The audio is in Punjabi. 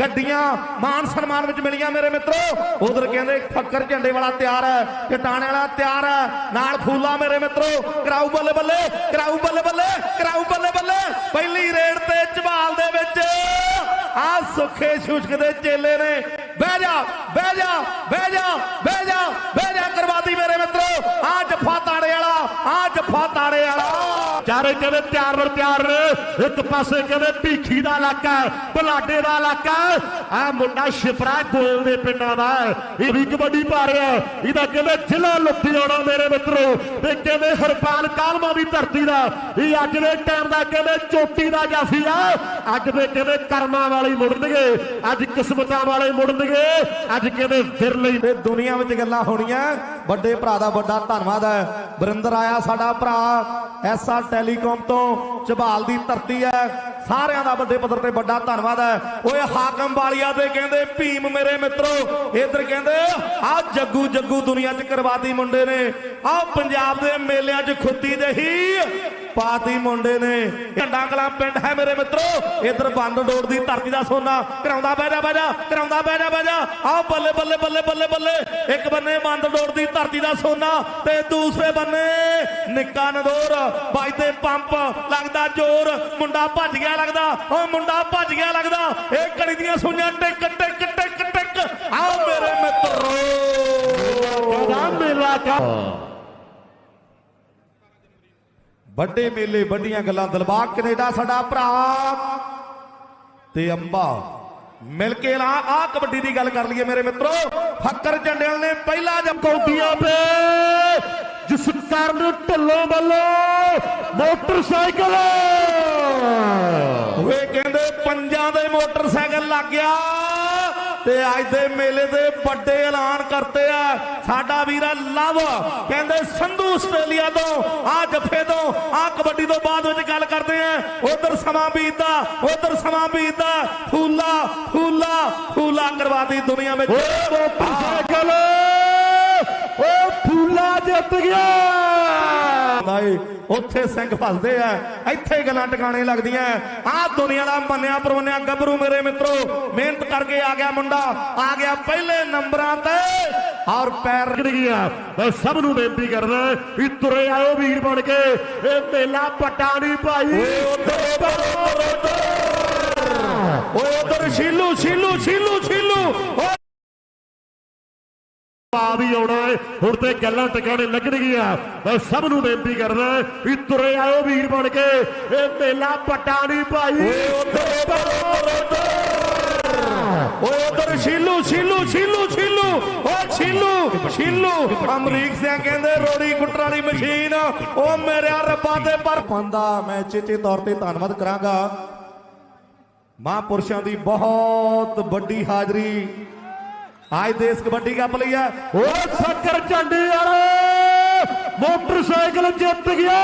ਗੱਡੀਆਂ ਮਾਨ ਸਨਮਾਨ ਵਿੱਚ ਮਿਲੀਆਂ ਮੇਰੇ ਮਿੱਤਰੋ। ਉਧਰ ਕਹਿੰਦੇ ਫੱਕਰ ਝੰਡੇ ਵਾਲਾ ਤਿਆਰ ਹੈ ਕਟਾਣੇ ਵਾਲਾ ਤਿਆਰ ਹੈ। ਨਾਲ ਫੂਲਾ ਮੇਰੇ ਮਿੱਤਰੋ, ਕਰਾਊ ਬੱਲੇ ਬੱਲੇ, ਕਰਾਊ ਬੱਲੇ ਬੱਲੇ, ਕਰਾਊ ਬੱਲੇ ਬੱਲੇ। ਪਹਿਲੀ ਰੇਡ ਤੇ ਝਬਾਲ ਦੇ ਵਿੱਚ ਆ ਸੁੱਖੇ ਸ਼ੁਸ਼ਕ ਦੇ ਚੇਲੇ ਨੇ। ਬਹਿ ਜਾ ਬਹਿ ਜਾ ਬਹਿ ਜਾ ਬਹਿ ਜਾ ਬਹਿ ਜਾ ਕਰਵਾਦੀ ਮੇਰੇ ਮਿੱਤਰੋ। ਆ ਜੱਫਾ ਤਾੜੇ ਵਾਲਾ, ਆ ਜੱਫਾ ਤਾੜੇ ਵਾਲਾ। ਚਾਰੇ ਕਹਿੰਦੇ ਤਿਆਰ ਵਰ ਤਿਆਰ। ਇੱਕ ਪਾਸੇ ਕਹਿੰਦੇ ਭੀਖੀ ਦਾ ਇਲਾਕਾ ਬਲਾਡੇ ਦਾ ਇਲਾਕਾ ਆ ਮੁੰਡਾ ਸ਼ਿਪਰਾ ਗੋਲ ਦੇ ਪਿੰਡਾਂ ਦਾ। ਇਹ ਵੀ ਕਬੱਡੀ ਪਾ ਰਿਹਾ ਇਹਦਾ ਕਹਿੰਦੇ ਜ਼ਿਲ੍ਹਾ ਲੁਧਿਆਣਾ ਮੇਰੇ ਮਿੱਤਰੋ। ਤੇ ਕਹਿੰਦੇ ਹਰਪਾਲ ਕਾਲਮਾ ਦੀ ਧਰਤੀ ਦਾ। ਇਹ ਅੱਜ ਦੇ ਟਾਈਮ ਦਾ ਕਹਿੰਦੇ ਚੋਟੀ ਦਾ ਜਾਫੀ ਆ। ਅੱਜ ਦੇ ਕਹਿੰਦੇ ਕਰਮਾਂ ਵਾਲੇ ਮੁੜਨਗੇ। ਅੱਜ ਕਿਸਮਤਾਂ ਵਾਲੇ ਮੁੜਨਗੇ। ਅੱਜ ਕਹਿੰਦੇ ਫਿਰ ਲਈ ਤੇ ਦੁਨੀਆ ਵਿੱਚ ਗੱਲਾਂ ਹੋਣੀਆਂ। ਵੱਡੇ ਭਰਾ ਦਾ ਵੱਡਾ ਧੰਨਵਾਦ ਹੈ। ਵਰਿੰਦਰ ਆਇਆ ਸਾਡਾ ਭਰਾ। ਐਸਆਰ ਟੈਲੀਕਾਮ ਤੋਂ ਝਬਾਲ ਦੀ ਧਰਤੀ ਹੈ। ਸਾਰਿਆਂ ਦਾ ਵੱਡੇ ਪੱਧਰ ਤੇ ਵੱਡਾ ਧੰਨਵਾਦ ਹੈ। ਓਏ ਹਾਕਮ ਵਾਲੀਆ ਤੇ ਕਹਿੰਦੇ, ਭੀਮ ਮੇਰੇ ਮਿੱਤਰੋ। ਇਧਰ ਕਹਿੰਦੇ, ਆ ਜੱਗੂ ਜੱਗੂ ਦੁਨੀਆ 'ਚ ਕਰਵਾਤੀ ਮੁੰਡੇ ਨੇ। ਆ ਪੰਜਾਬ ਦੇ ਮੇਲਿਆਂ 'ਚ ਖੁੱਤੀ ਜਹੀ ਪਾਤੀ ਮੁੰਡੇ ਨੇ। ਝੰਡਾ ਕਲਾ ਪਿੰਡ ਹੈ ਮੇਰੇ ਮਿੱਤਰੋ। ਇਧਰ ਬੰਦ ਡੋੜ ਦੀ ਧਰਤੀ ਦਾ ਸੋਨਾ। ਕਰਾਉਂਦਾ ਬਹਿ ਜਾ ਬਹਿ ਜਾ, ਕਰਾਉਂਦਾ ਬਹਿ ਜਾ ਬਹਿ ਜਾ। ਆਹ ਬੱਲੇ ਬੱਲੇ ਬੱਲੇ ਬੱਲੇ ਬੱਲੇ। ਇੱਕ ਬੰਨੇ ਬੰਦ ਡੋੜ ਦੀ ਧਰਤੀ ਦਾ ਸੋਨਾ ਤੇ ਦੂਸਰੇ ਬੰਨੇ ਨਿੱਕਾ ਨਦੌਰ। ਵੱਜਦੇ ਪੰਪ, ਲੱਗਦਾ ਜ਼ੋਰ। ਮੁੰਡਾ ਭੱਜ ਗਿਆ ਲੱਗਦਾ ਉਹ ਮੁੰਡਾ ਭੱਜ ਗਿਆ ਲੱਗਦਾ। ਇਹ ਕੜੀ ਦੀਆਂ ਸੂਈਆਂ ਟਿਕ ਟਿਕ ਟਿਕ ਟਿਕ। ਆਓ ਮੇਰੇ ਮਿੱਤਰੋ। ਦਾ ਮੇਲਾ ਕਾ ਵੱਡੇ ਮੇਲੇ ਵੱਡੀਆਂ ਗੱਲਾਂ ਦਿਲਬਾਗ ਕੈਨੇਡਾ ਸਾਡਾ ਭਰਾ ਤੇ ਅੰਬਾ। ਮਿਲ ਕੇ ਲਾ ਆ ਕਬੱਡੀ ਦੀ ਗੱਲ ਕਰ ਲਈਏ ਮੇਰੇ ਮਿੱਤਰੋ। ਫੱਕਰ ਜੰਡਿਆਲ ਨੇ ਪਹਿਲਾ ਜੰਮ ਕੌਡੀਆਂ ਤੇ ਜਿਸ ਕਾਰਨ ਢੱਲੋਂ ਵੱਲੋਂ ਮੋਟਰਸਾਈਕਲ। ਹੋਏ ਕਹਿੰਦੇ ਪੰਜਾਂ ਦੇ ਮੋਟਰਸਾਈਕਲ ਲੱਗ ਗਿਆ ਤੇ ਅੱਜ ਦੇ ਮੇਲੇ ਦੇ ਵੱਡੇ ਐਲਾਨ ਕਰਤੇ ਆ। ਸਾਡਾ ਵੀਰਾ ਲਵ, ਕਹਿੰਦੇ ਸੰਧੂ ਆਸਟ੍ਰੇਲੀਆ ਤੋਂ, ਆ ਜੱਫੇ ਤੋਂ, ਆ ਕਬੱਡੀ ਤੋਂ ਬਾਅਦ ਵਿੱਚ ਗੱਲ ਕਰਦੇ ਆ। ਉਧਰ ਸਮਾਂ ਬੀਤਦਾ, ਉਧਰ ਸਮਾਂ ਬੀਤਦਾ, ਫੂਲਾ ਫੂਲਾ ਫੂਲਾ ਕਰਵਾਦੀ ਦੁਨੀਆ ਵਿੱਚ। ਮੋਟਰਸਾਈਕਲ ਓ ਫੂਲਾ ਜਿੱਤ ਗਿਆ। ਨਾਏ ਉੱਥੇ ਸਿੰਘ ਫਸਦੇ ਆ, ਇੱਥੇ ਗੱਲਾਂ ਟਿਕਾਣੇ ਲੱਗਦੀਆਂ ਆ ਦੁਨੀਆ ਦਾ ਮੰਨਿਆ ਪਰਵੰਨਿਆ, ਗੱਭਰੂ ਮੇਰੇ ਮਿੱਤਰੋ, ਮਿਹਨਤ ਕਰਕੇ ਆ ਗਿਆ ਮੁੰਡਾ, ਆ ਗਿਆ ਪਹਿਲੇ ਨੰਬਰਾਂ ਤੇ। ਔਰ ਪੈਰ ਰਗੜ ਗਿਆ। ਮੈਂ ਸਭ ਨੂੰ ਬੇਨਤੀ ਕਰਦਾ ਵੀ ਤੁਰੇ ਆਇਓ ਵੀਰ ਬਣ ਕੇ। ਇਹ ਮੇਲਾ ਪਟਾ ਨਹੀਂ ਭਾਈ। ਓਏ ਉਧਰ। ਓਏ ਉਧਰ, ਸ਼ੀਲੂ ਸ਼ੀਲੂ ਸ਼ੀਲੂ ਸ਼ੀਲੂ ਓਏ ਆ ਵੀ ਆਉਣਾ ਹੈ। ਹੁਣ ਤੇ ਗੱਲਾਂ ਟਿਕਾਣੇ ਲੱਗਣਗੀਆਂ। ਮੈਂ ਸਭ ਨੂੰ ਬੇਨਤੀ ਕਰਦਾ ਵੀ ਤੁਰੇ ਆਓ ਵੀਰ ਬਣ ਕੇ। ਇਹ ਮੇਲਾ ਪਟਾ ਨਹੀਂ ਭਾਈ। ਓਏ ਉਧਰ ਓਏ ਉਧਰ ਸ਼ੀਲੂ ਸ਼ੀਲੂ ਓ ਸ਼ੀਲੂ ਸ਼ੀਲੂ। ਅਮਰੀਕ ਸਿੰਘ ਕਹਿੰਦੇ ਰੋੜੀ ਕੁੱਟਣ ਵਾਲੀ ਮਸ਼ੀਨ। ਓ ਮੇਰਿਆ ਰੱਬਾ ਤੇ ਪਰ ਪੰਦਾ। ਮੈਂ ਚੇਚੇ ਤੌਰ ਤੇ ਧੰਨਵਾਦ ਕਰਾਂਗਾ। ਮਹਾਂਪੁਰਸ਼ਾਂ ਦੀ ਬਹੁਤ ਵੱਡੀ ਹਾਜ਼ਰੀ। ਅੱਜ ਦੇਸ਼ ਕਬੱਡੀ ਕੱਪ ਲਈ ਹੈ। ਓ ਸੱਕਰ ਝੰਡੇ ਵਾਲੇ ਮੋਟਰਸਾਈਕਲ ਜਿੱਤ ਗਿਆ।